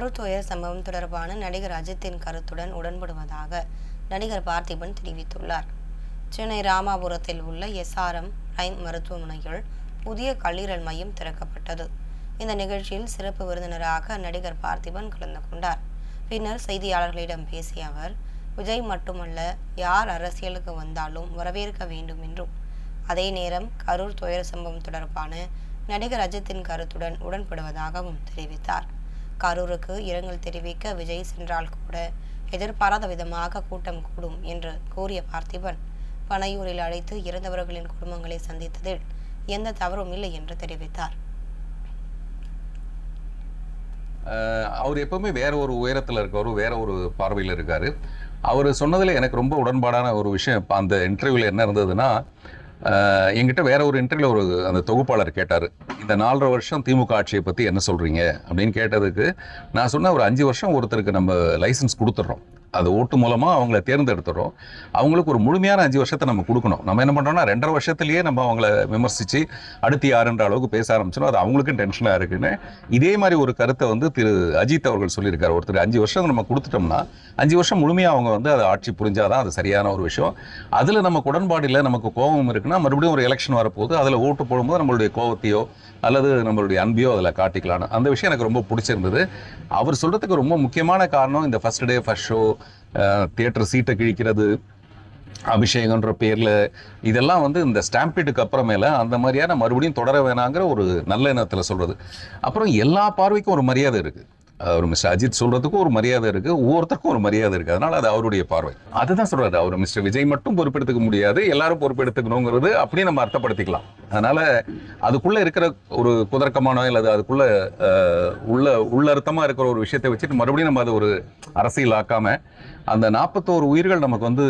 கருத்துயர் சம்பவம் தொடர்பான நடிகர் அஜித்தின் கருத்துடன் உடன்படுவதாக நடிகர் பார்த்திபன் தெரிவித்துள்ளார். சென்னை ராமாபுரத்தில் உள்ள எஸ்ஆர்எம் ரைம் மருத்துவமனையில் புதிய கல்லீரல் மையம் திறக்கப்பட்டது. இந்த நிகழ்ச்சியில் சிறப்பு விருந்தினராக நடிகர் பார்த்திபன் கலந்து கொண்டார். பின்னர் செய்தியாளர்களிடம் பேசிய அவர் விஜய் மட்டுமல்ல யார் அரசியலுக்கு வந்தாலும் வரவேற்க வேண்டும் என்றும் அதே நேரம் கரூர் துயர சம்பவம் தொடர்பான நடிகர் அஜித்தின் கருத்துடன் உடன்படுவதாகவும் தெரிவித்தார். கரூருக்கு இரங்கல் தெரிவிக்க விஜய் சென்றால் கூட எதிர்பாராத விதமாக கூட்டம் கூடும் என்று கூறிய பார்த்திபன் பனையூரில் அழைத்து இறந்தவர்களின் குடும்பங்களை சந்தித்ததில் எந்த தவறும் இல்லை என்று தெரிவித்தார். அவர் எப்பவுமே வேற ஒரு உயரத்தில் இருக்கவர் வேற ஒரு பார்வையில் இருக்காரு. அவர் சொன்னதில் எனக்கு ரொம்ப உடன்பாடான ஒரு விஷயம் இப்போ அந்த இன்டர்வியூவில் என்ன இருந்ததுன்னா என்கிட்ட வேற ஒரு இன்டர்வியூல ஒரு அந்த தொகுப்பாளர் கேட்டார். இந்த நாலரை வருஷம் திமுக ஆட்சியை பற்றி என்ன சொல்கிறீங்க அப்படின்னு கேட்டதுக்கு நான் சொன்ன ஒரு அஞ்சு வருஷம் ஒருத்தருக்கு நம்ம லைசன்ஸ் கொடுத்துட்றோம். அது ஓட்டு மூலமாக அவங்கள தேர்ந்தெடுத்துறோம். அவங்களுக்கு ஒரு முழுமையான அஞ்சு வருஷத்தை நம்ம கொடுக்கணும். நம்ம என்ன பண்ணுறோம்னா ரெண்டரை வருஷத்துலேயே நம்ம அவங்கள விமர்சித்து அடுத்து யாருன்ற அளவுக்கு பேச ஆரம்பிச்சிடும் அது அவங்களுக்கும் டென்ஷனாக இருக்குன்னு இதே மாதிரி ஒரு கருத்தை வந்து திரு அஜித் அவர்கள் சொல்லியிருக்காரு. ஒருத்தர் அஞ்சு வருஷம் நம்ம கொடுத்துட்டோம்னா அஞ்சு வருஷம் முழுமையாக அவங்க வந்து அதை ஆட்சி புரிஞ்சாதான் அது சரியான ஒரு விஷயம். அதில் நமக்கு உடன்பாடில் நமக்கு கோபம் இருக்குன்னா மறுபடியும் ஒரு எலெக்ஷன் வரப்போகுது அதில் ஓட்டு போடும்போது நம்மளுடைய கோபத்தையோ அல்லது நம்மளுடைய அன்பையோ அதில் காட்டிக்கலான்னு அந்த விஷயம் எனக்கு ரொம்ப பிடிச்சிருந்தது. அவர் சொல்கிறதுக்கு ரொம்ப முக்கியமான காரணம் இந்த first day first show theatre சீட்டை கிழிக்கிறது அபிஷேகன்ற பேரில் இதெல்லாம் வந்து இந்த ஸ்டாம்பீட்டுக்கு அப்புறமேல அந்த மாதிரியான மறுபடியும் தொடர வேணாங்கிற ஒரு நல்ல எண்ணத்தில் சொல்கிறது அப்புறம் எல்லா பார்வைக்கும் ஒரு மரியாதை இருக்குது அவர் மிஸ்டர் அஜித் சொல்கிறதுக்கும் ஒரு மரியாதை இருக்குது ஒவ்வொருத்தருக்கும் ஒரு மரியாதை இருக்குது அதனால் அது அவருடைய பார்வை. அதுதான் சொல்கிறது அவர். மிஸ்டர் விஜய் மட்டும் பொறுப்பெடுத்துக்க முடியாது எல்லாரும் பொறுப்பெடுத்துக்கணுங்கிறது அப்படியே நம்ம அர்த்தப்படுத்திக்கலாம். அதனால அதுக்குள்ள இருக்கிற ஒரு குதர்க்கமான அல்லது அதுக்குள்ள உள்ள உள்ளர்த்தமா இருக்கிற ஒரு விஷயத்தை வச்சுட்டு மறுபடியும் நம்ம அதை ஒரு அரசியல் ஆக்காம அந்த நாற்பத்தோரு உயிர்கள் நமக்கு வந்து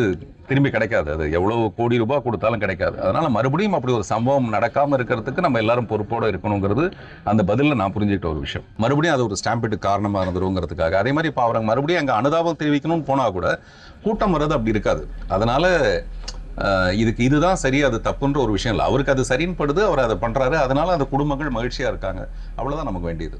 திரும்பி கிடைக்காது. அது எவ்வளவு கோடி ரூபாய் கொடுத்தாலும் கிடைக்காது. அதனால மறுபடியும் அப்படி ஒரு சம்பவம் நடக்காம இருக்கிறதுக்கு நம்ம எல்லாரும் பொறுப்போடு இருக்கணுங்கிறது அந்த பதிலில் நான் புரிஞ்சுக்கிட்ட ஒரு விஷயம். மறுபடியும் அது ஒரு ஸ்டாம்பிட்டு காரணமாக இருந்துருங்கிறதுக்காக. அதே மாதிரி இப்போ அவங்க மறுபடியும் அங்கே அனுதாபம் தெரிவிக்கணும்னு போனால் கூட கூட்டம் வர்றது அப்படி இருக்காது. அதனால இதுக்கு இதுதான் சரி அது தப்புன்ற ஒரு விஷயம் இல்லை. அவருக்கு அது சரின்னு படுது அவர் அதை பண்றாரு. அதனால அந்த குடும்பங்கள் மகிழ்ச்சியா இருக்காங்க. அவ்வளவுதான் நமக்கு வேண்டியது.